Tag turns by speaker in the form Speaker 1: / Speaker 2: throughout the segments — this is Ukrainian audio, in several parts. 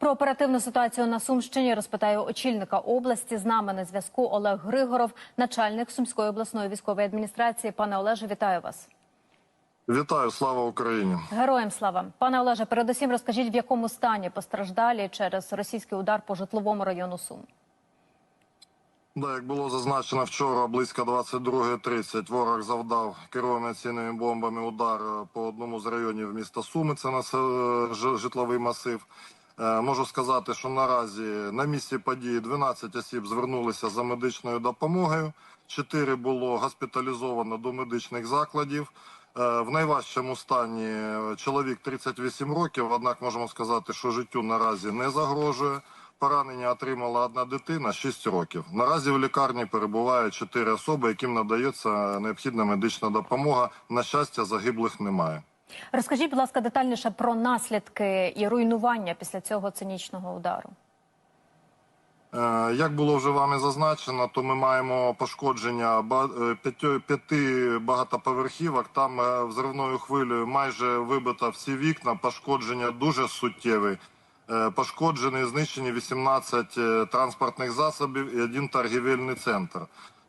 Speaker 1: Про оперативну ситуацію на Сумщині розпитаю очільника області. З нами на зв'язку Олег Григоров, начальник Сумської обласної військової адміністрації. Пане Олеже, вітаю вас.
Speaker 2: Вітаю, слава Україні.
Speaker 1: Героям слава, пане Олеже. Передусім розкажіть, в якому стані постраждалі через російський удар по житловому району Сум.
Speaker 2: Да, як було зазначено вчора, близько 22.30 ворог завдав керованими бомбами удар по одному з районів міста Суми. Це нас- е, житловий масив. Е, Можу сказати, що наразі на місці події 12 осіб звернулися за медичною допомогою. 4 було госпіталізовано до медичних закладів. Е, В найважчому стані е, чоловік 38 років. Однак можемо сказати, що життю наразі не загрожує. Поранення отримала одна дитина 6 років. Наразі в лікарні перебувають 4 особи, яким надається необхідна медична допомога. На щастя, загиблих немає.
Speaker 1: Розкажіть, будь ласка, детальніше про наслідки і руйнування після цього цинічного удару.
Speaker 2: Е, Як було вже вами зазначено, то ми маємо пошкодження е, п'яти багатоповерхівок. Там е, взривною хвилею майже вибито всі вікна. Пошкодження дуже суттєві. Пошкоджені, знищені 18 е, транспортних засобів і один торгівельний центр.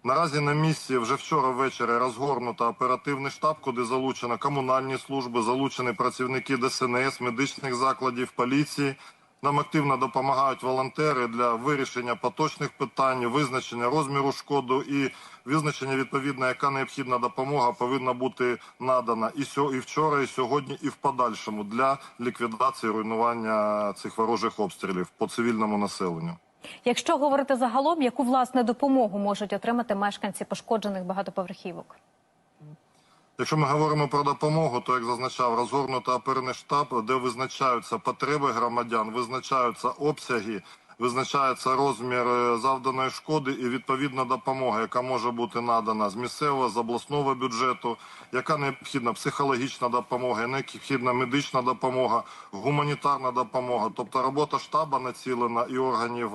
Speaker 2: Наразі на місці вже вчора ввечері розгорнуто оперативний штаб, куди залучено комунальні служби, залучені працівники ДСНС, медичних закладів, поліції. Нам активно допомагають волонтери для вирішення поточних питань, визначення розміру шкоду і визначення відповідно, яка необхідна допомога повинна бути надана і сьо- і вчора, і сьогодні, і в подальшому для ліквідації руйнування цих ворожих обстрілів по цивільному населенню.
Speaker 1: Якщо говорити загалом, яку власне допомогу можуть отримати мешканці пошкоджених багатоповерхівок?
Speaker 2: Якщо ми говоримо про допомогу, то як зазначав, розгорнутий оперний штаб, де визначаються потреби громадян, визначаються обсяги, визначається розмір е, завданої шкоди і відповідна допомога, яка може бути надана з місцевого, з обласного бюджету, яка необхідна психологічна допомога, необхідна медична допомога, гуманітарна допомога. Тобто робота штабу націлена і органів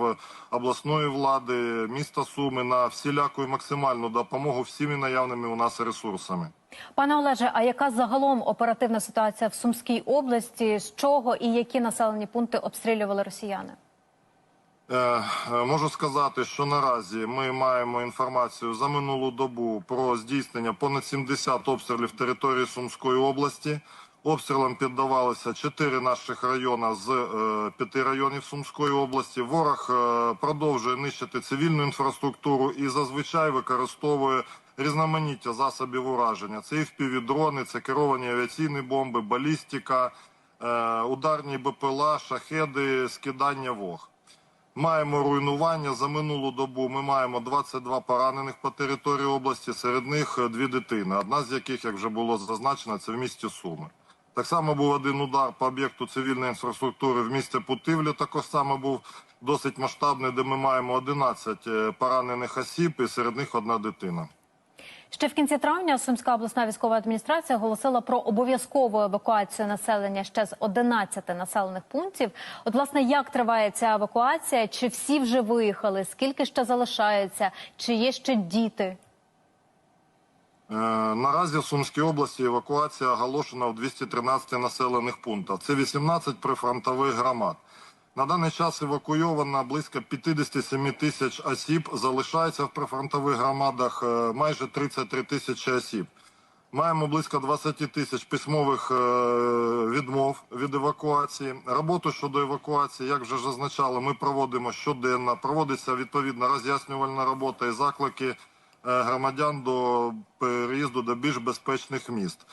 Speaker 2: обласної влади, міста Суми на всіляку і максимальну допомогу всіми наявними у нас ресурсами.
Speaker 1: Пане Олеже, а яка загалом оперативна ситуація в Сумській області? З чого і які населені пункти обстрілювали росіяни?
Speaker 2: Е, е, Можу сказати, що наразі ми маємо інформацію за минулу добу про здійснення понад 70 обстрілів території Сумської області. Обстрілам піддавалися 4 наших райони з е, п'яти районів Сумської області. Ворог е, продовжує нищити цивільну інфраструктуру і зазвичай використовує різноманіття засобів ураження. Це і впівдрони, це керовані авіаційні бомби, балістика, е, ударні БПЛА, шахеди, скидання вог. Маємо руйнування за минулу добу. Ми маємо 22 поранених по території області. Серед них е, дві дитини. Одна з яких, як вже було зазначено, це в місті Суми. Так само був один удар по об'єкту цивільної інфраструктури в місті Путивлі. Також само був досить масштабний, де ми маємо 11 е, поранених осіб, і серед них одна дитина.
Speaker 1: Ще в кінці травня Сумська обласна військова адміністрація оголосила про обов'язкову евакуацію населення ще з 11 населених пунктів. От, власне, як триває ця евакуація? Чи всі вже виїхали? Скільки ще залишається? Чи є ще діти?
Speaker 2: Е, Наразі в Сумській області евакуація оголошена в 213 населених пунктах. Це 18 прифронтових громад. На даний час евакуйовано близько 57 тисяч осіб. Залишається в прифронтових громадах е, майже 33 тисячі осіб. Маємо близько 20 тисяч письмових е, відмов від евакуації. Роботу щодо евакуації, як вже зазначали, ми проводимо щоденно. Проводиться відповідна роз'яснювальна робота і заклики е, громадян до переїзду до більш безпечних міст.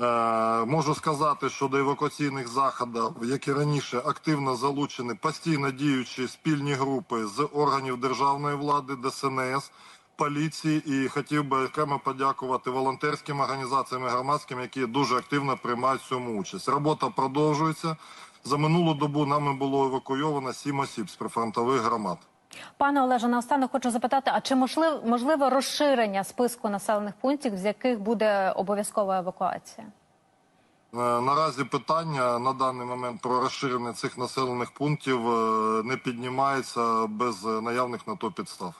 Speaker 2: Е, Можу сказати, що до евакуаційних заходів, як і раніше, активно залучені постійно діючі спільні групи з органів державної влади, ДСНС, поліції. І хотів би окремо подякувати волонтерським організаціям і громадським, які дуже активно приймають в цьому участь. Робота продовжується. За минулу добу нами було евакуйовано сім осіб з прифронтових громад.
Speaker 1: Пане Олеже, наостанок хочу запитати: а чи можливо, можливо розширення списку населених пунктів, з яких буде обов'язкова евакуація?
Speaker 2: Е, Наразі питання на даний момент про розширення цих населених пунктів е, не піднімається без наявних на то підстав.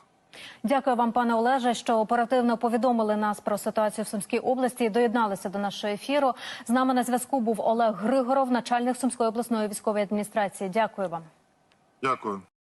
Speaker 1: Дякую вам, пане Олеже, що оперативно повідомили нас про ситуацію в Сумській області і доєдналися до нашого ефіру. З нами на зв'язку був Олег Григоров, начальник Сумської обласної військової адміністрації. Дякую вам.
Speaker 2: Дякую.